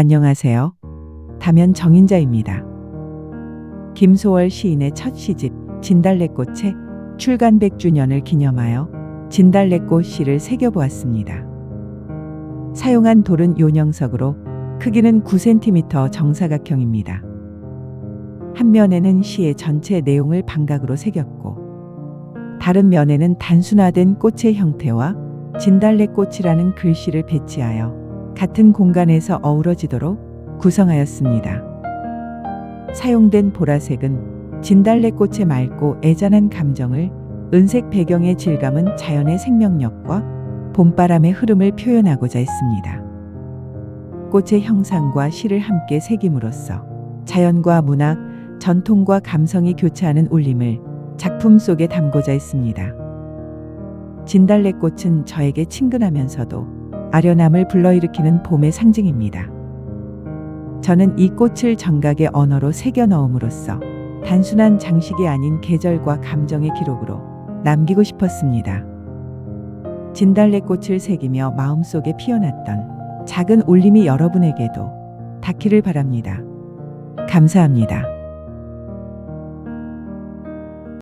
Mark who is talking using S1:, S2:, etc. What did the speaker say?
S1: 안녕하세요. 다면 정인자입니다. 김소월 시인의 첫 시집 진달래꽃의 출간 100주년을 기념하여 진달래꽃 시를 새겨보았습니다. 사용한 돌은 요령석으로 크기는 9cm 정사각형입니다. 한 면에는 시의 전체 내용을 방각으로 새겼고 다른 면에는 단순화된 꽃의 형태와 진달래꽃이라는 글씨를 배치하여 같은 공간에서 어우러지도록 구성하였습니다. 사용된 보라색은 진달래꽃의 맑고 애잔한 감정을, 은색 배경의 질감은 자연의 생명력과 봄바람의 흐름을 표현하고자 했습니다. 꽃의 형상과 시를 함께 새김으로써 자연과 문학, 전통과 감성이 교차하는 울림을 작품 속에 담고자 했습니다. 진달래꽃은 저에게 친근하면서도 아련함을 불러일으키는 봄의 상징입니다. 저는 이 꽃을 정각의 언어로 새겨 넣음으로써 단순한 장식이 아닌 계절과 감정의 기록으로 남기고 싶었습니다. 진달래 꽃을 새기며 마음속에 피어났던 작은 울림이 여러분에게도 닿기를 바랍니다. 감사합니다.